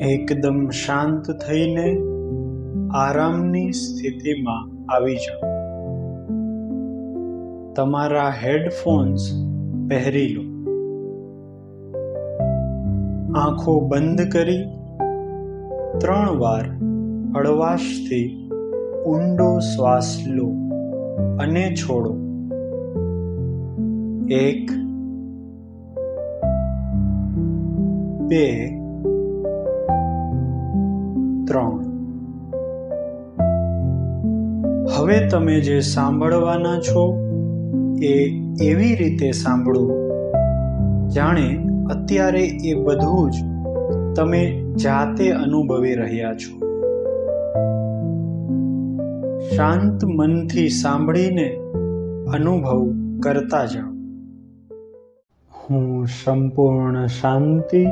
એકદમ શાંત થઈને આરામની સ્થિતિમાં આવી જાઓ. તમારા હેડફોન્સ પહેરી લો. આંખો બંધ કરી ત્રણ વાર હળવાશથી ઊંડો શ્વાસ લો અને છોડો. એક, બે ત્રણ. હવે તમે જે સાંભળવાના છો એ એવી રીતે સાંભળો. જાણે અત્યારે એ બધું જ તમે જાતે અનુભવી રહ્યા છો. શાંત મનથી સાંભળીને અનુભવ કરતા જાઓ. હું સંપૂર્ણ શાંતિ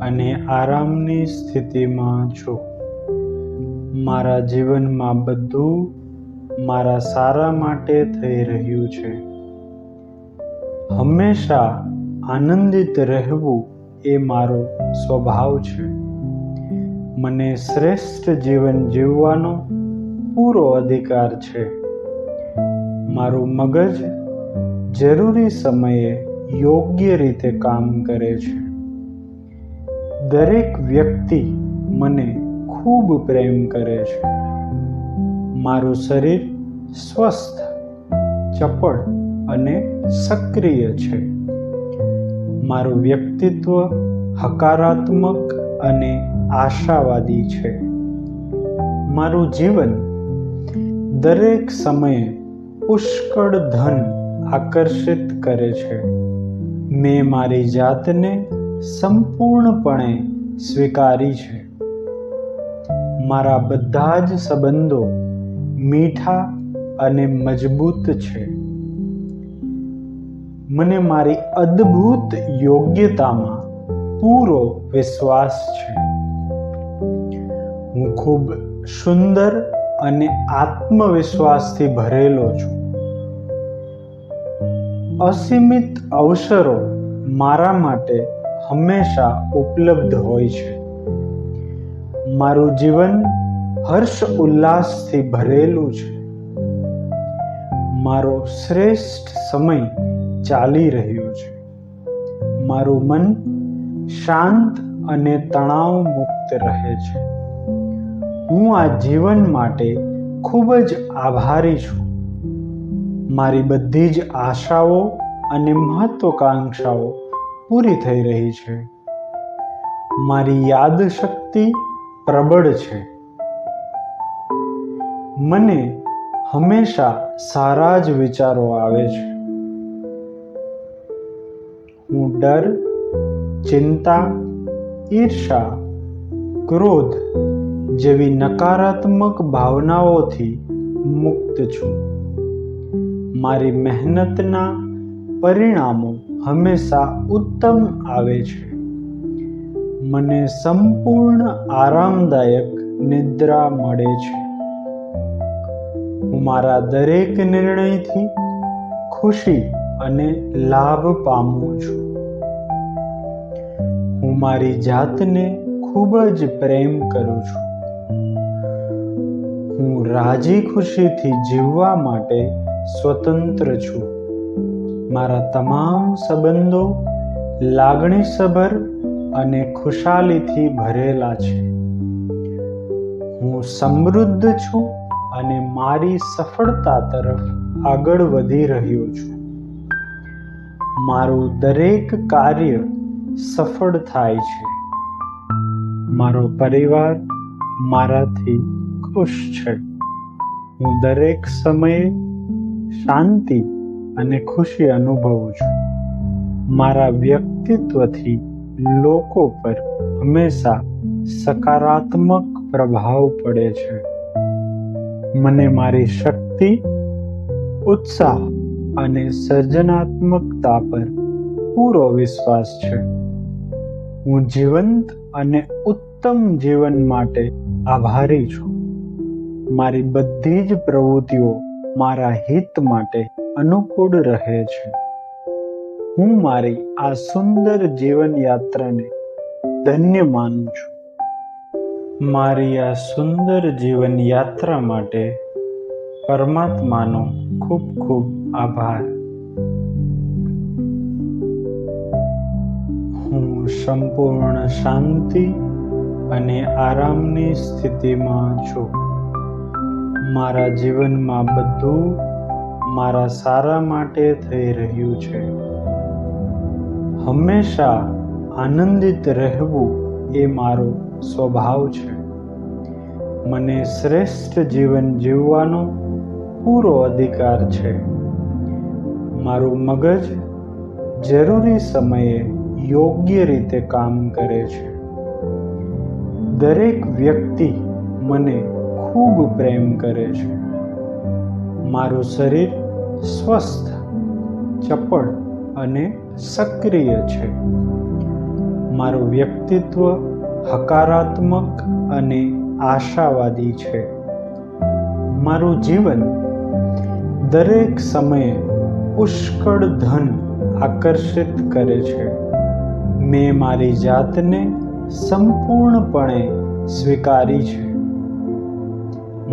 અને આરામની સ્થિતિમાં છું. મારા જીવનમાં બધું મારા સારા માટે થઈ રહ્યું છે. હંમેશા આનંદિત રહેવું એ મારો સ્વભાવ છે. મને શ્રેષ્ઠ જીવન જીવવાનો પૂરો અધિકાર છે. મારું મગજ જરૂરી સમયે યોગ્ય રીતે કામ કરે છે. દરેક વ્યક્તિ મને ખૂબ પ્રેમ કરે છે. મારું શરીર સ્વસ્થ, ચપળ અને સક્રિય છે. મારું વ્યક્તિત્વ હકારાત્મક અને આશાવાદી છે. મારું જીવન દરેક સમયે પુષ્કળ ધન આકર્ષિત કરે છે. મેં મારી જાતને સંપૂર્ણપણે સ્વીકારી છે. મારા બધા જ સંબંધો મીઠા અને મજબૂત છે. મને મારી અદ્ભુત યોગ્યતામાં પૂરો વિશ્વાસ છે. હું ખૂબ સુંદર અને આત્મવિશ્વાસથી ભરેલો છું. અસીમિત અવસરો મારા માટે હંમેશા ઉપલબ્ધ હોય છે. મારું જીવન હર્ષ ઉલ્લાસથી ભરેલું છે. મારો શ્રેષ્ઠ સમય ચાલી રહ્યો છે. મારું મન શાંત અને તણાવ મુક્ત રહે છે. હું આ જીવન માટે ખૂબ જ આભારી છું. મારી બધી જ આશાઓ અને મહત્વકાંક્ષાઓ પૂરી થઈ રહી છે. મારી યાદ શક્તિ પ્રબળ છે. મને હંમેશા સારા જ વિચારો આવે છે. હું ડર, ચિંતા, ઈર્ષા, ક્રોધ જેવી નકારાત્મક ભાવનાઓથી મુક્ત છું. મારી મહેનતના પરિણામો હંમેશા ઉત્તમ આવે છે. મને સંપૂર્ણ આરામદાયક નિદ્રા મળે છે. હું મારા દરેક નિર્ણયથી ખુશી અને લાભ પામું છું. હું મારી જાતને ખૂબ જ પ્રેમ કરું છું. હું રાજી ખુશીથી જીવવા માટે સ્વતંત્ર છું. મારા તમામ સંબંધો લાગણીસભર અને ખુશાલીથી ભરેલા છે. હું સમૃદ્ધ છું અને મારી સફળતા તરફ આગળ વધી રહ્યો છું. મારું દરેક કાર્ય સફળ થાય છે. મારો પરિવાર મારાથી ખુશ છે. હું દરેક સમયે શાંતિ અને ખુશી અનુભવું છું. મારા વ્યક્તિત્વથી લોકો પર હંમેશા સકારાત્મક પ્રભાવ પડે છે. મને મારી શક્તિ, ઉત્સાહ અને સર્જનાત્મકતા પર પૂરો વિશ્વાસ છે. હું જીવંત અને ઉત્તમ જીવન માટે આભારી છું. મારી બધી જ પ્રવૃત્તિઓ મારા હિત માટે અનુકૂળ રહે છે. હું મારી આ સુંદર જીવન યાત્રાને ધન્ય માનું છું. મારી આ સુંદર જીવન યાત્રા માટે પરમાત્માનો ખૂબ ખૂબ આભાર. હું સંપૂર્ણ શાંતિ અને આરામની સ્થિતિમાં છું. મારા જીવનમાં બધું મારા સારા માટે થઈ રહ્યું છે. હંમેશા આનંદિત રહેવું એ મારો સ્વભાવ છે. મને શ્રેષ્ઠ જીવન જીવવાનો પૂરો અધિકાર છે. મારું મગજ જરૂરી સમયે યોગ્ય રીતે કામ કરે છે. દરેક વ્યક્તિ મને ખૂબ પ્રેમ કરે છે. મારું શરીર સ્વસ્થ, ચપળ અને સક્રિય છે. મારું વ્યક્તિત્વ હકારાત્મક અને આશાવાદી છે. મારું જીવન દરેક સમયે પુષ્કળ ધન આકર્ષિત કરે છે. મેં મારી જાતને સંપૂર્ણપણે સ્વીકારી છે.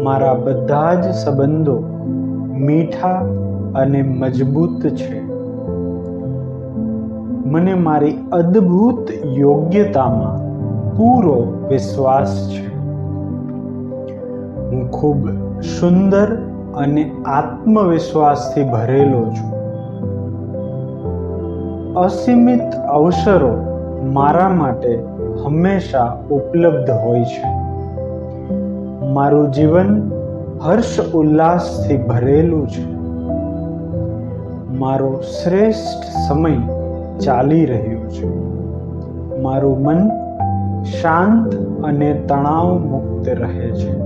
મારા બધા જ સંબંધો મીઠા અને મજબૂત છે. મને મારી અદ્ભુત યોગ્યતામાં પૂરો વિશ્વાસ છે. હું ખૂબ સુંદર અને આત્મવિશ્વાસથી ભરેલો છું. અસીમિત અવસરો મારા માટે હંમેશા ઉપલબ્ધ હોય છે. મારું જીવન હર્ષ ઉલ્લાસથી ભરેલું છે. મારો શ્રેષ્ઠ સમય ચાલી રહ્યું છે. મારું મન શાંત અને તણાવ મુક્ત રહે છે.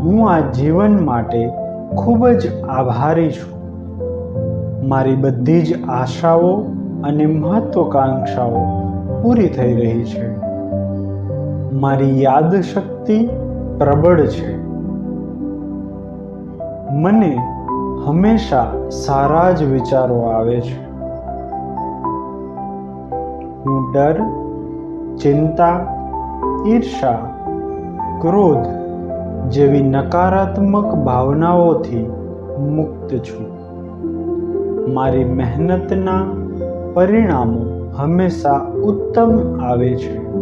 હું આ જીવન માટે ખૂબ જ આભારી છું. મારી બધી જ આશાઓ અને મહત્વકાંક્ષાઓ પૂરી થઈ રહી છે. મારી યાદશક્તિ પ્રબળ છે. મને હંમેશા સારા જ વિચારો આવે છે. ડર, ચિંતા, ઈર્ષા, ક્રોધ જેવી નકારાત્મક ભાવનાઓથી મુક્ત છું. મારી મહેનતના પરિણામો હંમેશા ઉત્તમ આવે છે.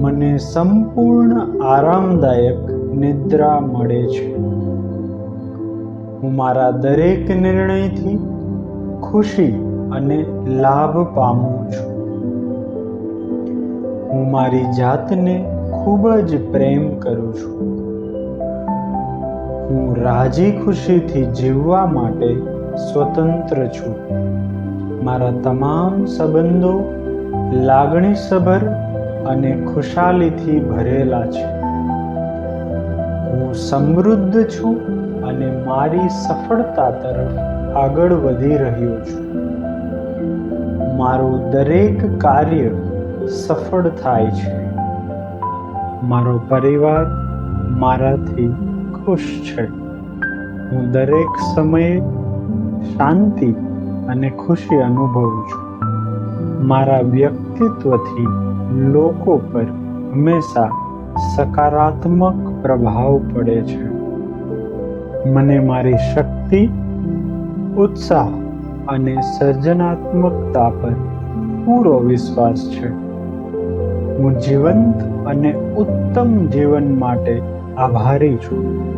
મને સંપૂર્ણ આરામદાયક નિદ્રા મળે છે. હું મારા દરેક નિર્ણયથી ખુશી અને લાભ પામું છું. હું મારી જાતને ખૂબ જ પ્રેમ કરું છું. હું રાજી ખુશીથી જીવવા માટે સ્વતંત્ર છું. મારા તમામ સંબંધો લાગણીસભર અને ખુશાલીથી ભરેલા છે. હું સમૃદ્ધ છું અને મારી સફળતા તરફ આગળ વધી રહ્યો છું. મારું દરેક કાર્ય સફળ થાય છે. મારો પરિવાર મારાથી ખુશ છે. હું દરેક સમયે શાંતિ અને ખુશી અનુભવું છું. મારા વ્યક્તિત્વથી લોકો પર હંમેશા સકારાત્મક પ્રભાવ પડે છે. મને મારી શક્તિ, ઉત્સાહ અને સર્જનાત્મકતા પર પૂરો વિશ્વાસ છે. હું જીવંત અને ઉત્તમ જીવન માટે આભારી છું.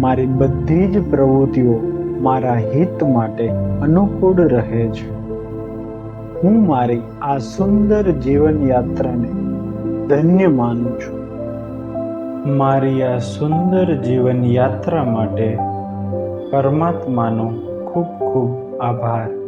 મારી બધી જ પ્રવૃત્તિઓ મારા હિત માટે અનુકૂળ રહે છે. હું મારી આ સુંદર જીવન યાત્રાને ધન્ય માનું છું. મારી આ સુંદર જીવન યાત્રા માટે પરમાત્માનો ખૂબ ખૂબ આભાર.